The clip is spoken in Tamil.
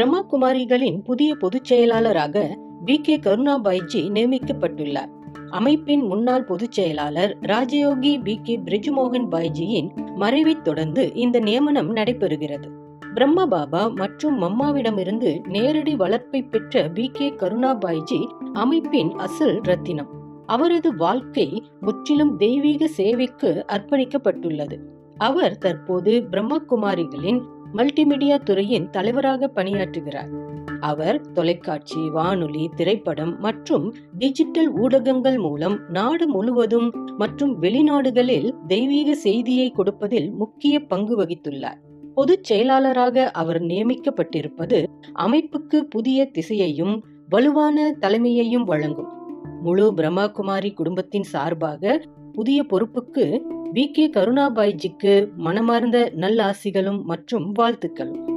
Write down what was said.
பிரம்மா குமாரிகளின் புதிய பொதுச் செயலாளராக வி. கே. கருணாபாய்ஜி நியமிக்கப்பட்டுள்ளார். அமைப்பின் முன்னாள் பொதுச் செயலாளர் ராஜயோகி வி. கே. பிரிஜுமோகன் பாய்ஜியின் மறைவை தொடர்ந்து இந்த நியமனம் நடைபெறுகிறது. பிரம்மா பாபா மற்றும் மம்மாவிடமிருந்து நேரடி வளர்ப்பை பெற்ற வி. கே. கருணாபாய்ஜி அமைப்பின் அசல் ரத்தினம். அவரது வாழ்க்கை முற்றிலும் தெய்வீக சேவைக்கு அர்ப்பணிக்கப்பட்டுள்ளது. அவர் தற்போது பிரம்மகுமாரிகளின் மல்டிமீடியா துறையின் தலைவராக பணியாற்றுகிறார். அவர் தொலைக்காட்சி வானொலி திரைப்படம் மற்றும் டிஜிட்டல் ஊடகங்கள் மூலம் நாடு முழுவதும் மற்றும் வெளிநாடுகளில் தெய்வீக செய்தியை கொடுப்பதில் முக்கிய பங்கு வகித்துள்ளார். பொதுச் செயலாளராக அவர் நியமிக்கப்பட்டிருப்பது அமைப்புக்கு புதிய திசையையும் வலுவான தலைமையையும் வழங்கும். முழு பிரம்மாகுமாரி குடும்பத்தின் சார்பாக புதிய பொறுப்புக்கு வி கே கருணாபாய்ஜிக்கு மனமார்ந்த நல்லாசிகளும் மற்றும் வாழ்த்துக்களும்